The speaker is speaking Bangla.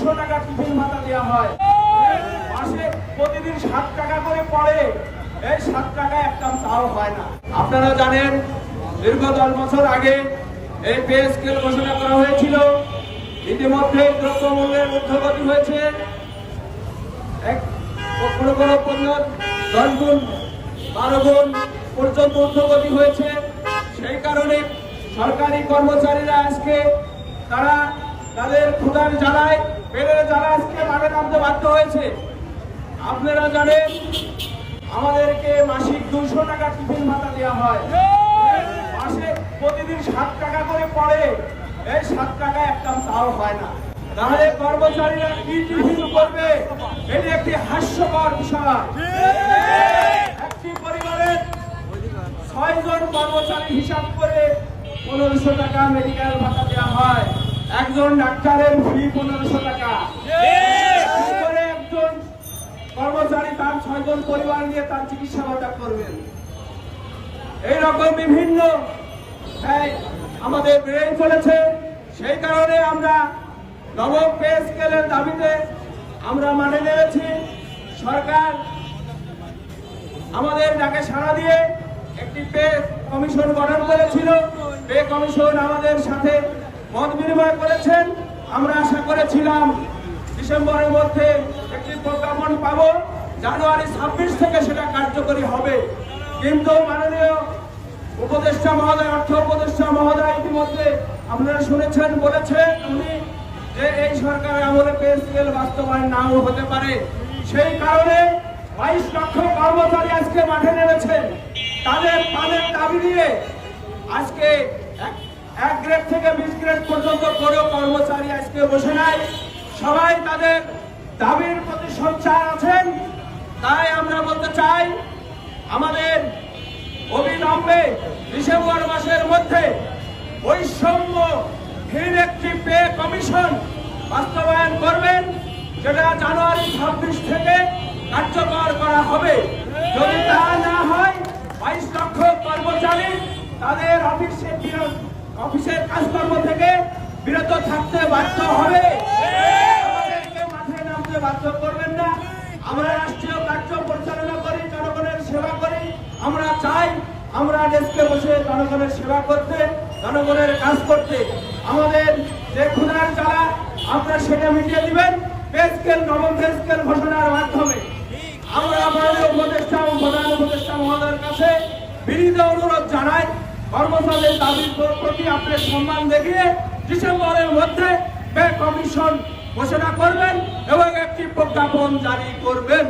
দুইশো টাকা টিফিন ভাতা দেওয়া হয়। মাসে প্রতিদিন সাত টাকা করে পড়ে। এই সাত টাকা একটা তাও হয় না। আপনারা জানেন, দীর্ঘ দশ বছর আগে এই পে স্কেল ঘোষণা করা হয়েছিল। ইতিমধ্যে দ্রব্যমূল্যের ঊর্ধ্বগতি হয়েছে। কোনো কোনো পণ্য দশ গুণ, বারো গুণ পর্যন্ত ঊর্ধ্বগতি হয়েছে। সেই কারণে সরকারি কর্মচারীরা আজকে তারা তাদের ক্ষুধার জ্বালায়, পেটের জ্বালা আজকে মাঠে নামতে বাধ্য হয়েছে। আপনারা জানেন, আমাদেরকে মাসিক দুইশো টাকা টিফিন ভাতা দেওয়া হয়। মাসে প্রতিদিন সাত টাকা করে পড়ে। এই সাত টাকা একটা তাও হয় না। তাহলে কর্মচারীরা কি টিফিন করবে? এটি একটি হাস্যকর বিষয়। একটি পরিবারের ছয় জন কর্মচারী হিসাব করে পনেরোশো টাকা মেডিকেল ভাতা দেওয়া হয়। একজন ডাক্তারের ফি পনেরোশো টাকা। একজন কর্মচারী তার ছয়জন পরিবার নিয়ে তার চিকিৎসা ভাতা করবেন। এইরকম বিভিন্ন আমাদের বেড়ে চলেছে। সেই কারণে আমরা নবম পে স্কেলের দাবিতে আমরা মানে নেমেছি। সরকার আমাদের ডাকে সাড়া দিয়ে একটি পে কমিশন গঠন করেছিল, পে কমিশন আমাদের সাথে মত বিনিময় করেছেন, আমরা আশা করেছিলাম ডিসেম্বরের মধ্যে একটি প্রজ্ঞাপন পাব। জানুয়ারি ছাব্বিশ থেকে সেটা কার্যকরী হবে। কিন্তু মাননীয় উপদেষ্টা মহোদয়, অর্থ উপদেষ্টা মহোদয় ইতিমধ্যে আপনারা শুনেছেন, বলেছেন উনি যে এই সরকারের আমলে পে স্কেল বাস্তবায়ন নাও হতে পারে। সেই কারণে বাইশ লক্ষ কর্মচারী আজকে মাঠে নেমেছেন। তাদের তাদের দাবি নিয়ে আজকে এক- গ্রেড থেকে পর্যন্ত কোনো কর্মচারী আজকে বসে নাই। সবাই তাদের দাবির প্রতি সোচ্চার আছেন। তাই আমরা বলতে চাই, আমাদের অবিলম্বে ডিসেম্বর মাসের মধ্যে বৈষম্যহীন একটি পে কমিশন বাস্তবায়ন করবেন, যেটা জানুয়ারি ছাব্বিশ থেকে কার্যকর করা হবে। যদি তা না হয়, বাইশ লক্ষ কর্মচারী তাদের অফিসে বিরত অফিসের কাজকর্ম থেকে বিরত থাকতে বাধ্য হবে। আমরা জনগণের আমরা আমরা কাজ করতে। আমাদের আপনারা সেটা দিবেন। মাধ্যমে। আমরা উপদেষ্টা উপদেষ্টা মহোদয়ের কাছে বিনীত অনুরোধ জানাই। কর্মচারীদের দাবির প্রতি আপনি সম্মান দেখিয়ে ডিসেম্বরের মধ্যে পে কমিশন ঘোষণা করবেন এবং একটি প্রজ্ঞাপন জারি করবেন।